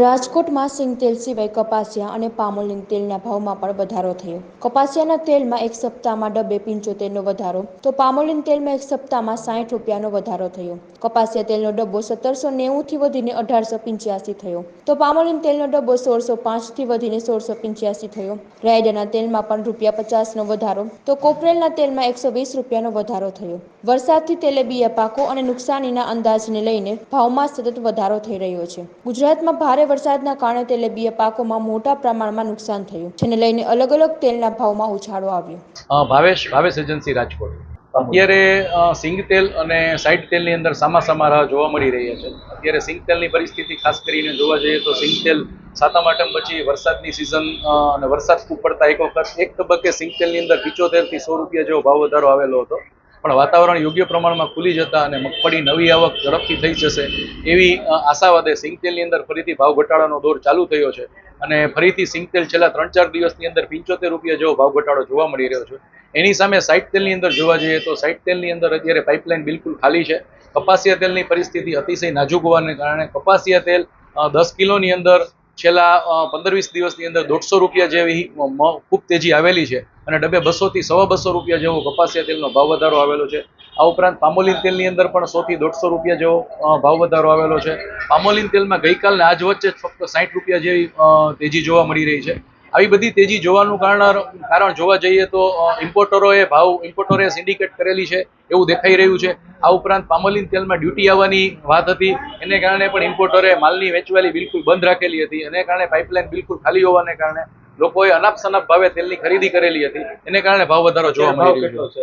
રાજકોટમાં સિંગતેલ સિવાય કપાસિયા અને પામોલિન તેલના ભાવમાં પણ વધારો થયો. કપાસિયાના તેલમાં એક સપ્તાહમાં ડબ્બે પંચોતેરનો વધારો, તો પામોલિન તેલમાં એક સપ્તાહમાં સાઠ રૂપિયાનો વધારો થયો. કપાસિયા તેલનો ડબ્બો સત્તરસો નેવુંથી વધીને અઢારસો પંચ્યાસી થયો. તો પામોલિન તેલનો ડબ્બો સોળસો પાંચથી વધીને સોળસો પંચ્યાસી થયો. રાયડાના તેલમાં પણ રૂપિયા પચાસનો વધારો, તો કોપરેલના તેલમાં એકસો વીસ રૂપિયાનો વધારો થયો. વરસાદથી તેલેબિયા પાકો અને નુકસાનીના અંદાજને લઈને ભાવમાં સતત વધારો થઈ રહ્યો છે. ગુજરાતમાં ભારે વરસાદના કારણે તેલેબિયા પાકોમાં મોટા પ્રમાણમાં નુકસાન થયું જેને લઈને અલગ અલગ તેલના ભાવમાં ઉછાળો આવ્યો. ભાવેશ ભાવેશ એજન્સી રાજકોટ. અત્યારે સિંગ તેલ અને સાઈડ તેલની અંદર સામા સામા રાહ જોવા મળી રહ્યા છે. અત્યારે સિંગ તેલની પરિસ્થિતિ ખાસ કરીને જોવા જઈએ તો સિંગ તેલ સાતમ આઠમ પછી વરસાદની સિઝન અને વરસાદ ખૂબ પડતા એક વખત, એક તબક્કે સિંગ તેલની અંદર પિચોતેરથી સો રૂપિયા જેવો ભાવ વધારો આવેલો હતો. પણ વાતાવરણ યોગ્ય પ્રમાણમાં ખુલી જતા અને મગફળી નવી આવક ઝડપથી થઈ જશે, એવી આશાવાદે સિંગતેલની અંદર ફરીથી ભાવ ઘટાડાનો દોર ચાલુ થયો છે. અને ફરીથી સિંગતેલ છેલ્લા ત્રણ ચાર દિવસની અંદર પંચોતેર રૂપિયા જેવો ભાવ ઘટાડો જોવા મળી રહ્યો છે. એની સામે સાઈડ તેલની અંદર જોવા જઈએ તો સાઈડ તેલની અંદર અત્યારે પાઇપલાઇન બિલકુલ ખાલી છે. કપાસિયા તેલની પરિસ્થિતિ અતિશય નાજુક હોવાને કારણે કપાસિયા તેલ દસ કિલોની અંદર છેલ્લા પંદર વીસ દિવસની અંદર દોઢસો રૂપિયા જેવી ખૂબ તેજી આવેલી છે અને ડબ્બે બસોથી સવા બસો રૂપિયા જેવો કપાસિયા તેલનો ભાવ વધારો આવેલો છે. આ ઉપરાંત પામોલીન તેલની અંદર પણ સોથી દોઢસો રૂપિયા જેવો ભાવ વધારો આવેલો છે. પામોલીન તેલમાં ગઈકાલને આજ વચ્ચે જ ફક્ત સાઠ રૂપિયા જેવી તેજી જોવા મળી રહી છે. આવી બધી તેજી જોવાનું કારણ કારણ જોવા જઈએ તો ઇમ્પોર્ટરોએ ભાવ ઇમ્પોર્ટરોએ સિન્ડિકેટ કરેલી છે એવું દેખાઈ રહ્યું છે. આ ઉપરાંત પામોલિન તેલમાં ડ્યુટી આવવાની વાત હતી. એને કારણે પણ ઇમ્પોર્ટરે માલની વેચવાલી બિલકુલ બંધ રાખેલી હતી. એને કારણે પાઇપલાઇન બિલકુલ ખાલી હોવાને કારણે લોકોએ અનાપ સનાપ ભાવે તેલની ખરીદી કરેલી હતી. એને કારણે ભાવ વધારો જોવા મળી રહ્યો છે?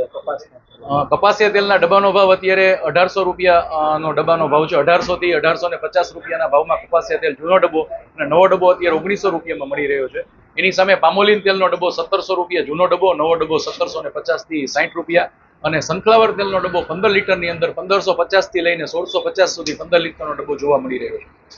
કપાસિયા તેલના ડબ્બાનો ભાવ અત્યારે અઢારસો રૂપિયા અ, ડબ્બાનો ભાવ છે. અઢારસો થી અઢારસો ને પચાસ રૂપિયાના ભાવમાં કપાસિયા તેલ જૂનો ડબ્બો અને નવો ડબ્બો અત્યારે ઓગણીસો રૂપિયામાં મળી રહ્યો છે. એની સામે પામોલીન તેલનો ડબ્બો સત્તરસો રૂપિયા, જૂનો ડબ્બો, નવો ડબ્બો સત્તરસો ને પચાસથી સાઠ રૂપિયા અને સનફ્લાવર તેલનો ડબ્બો પંદર લીટરની અંદર પંદરસો પચાસથી લઈને સોળસો પચાસ સુધી પંદર લીટરનો ડબ્બો જોવા મળી રહ્યો છે.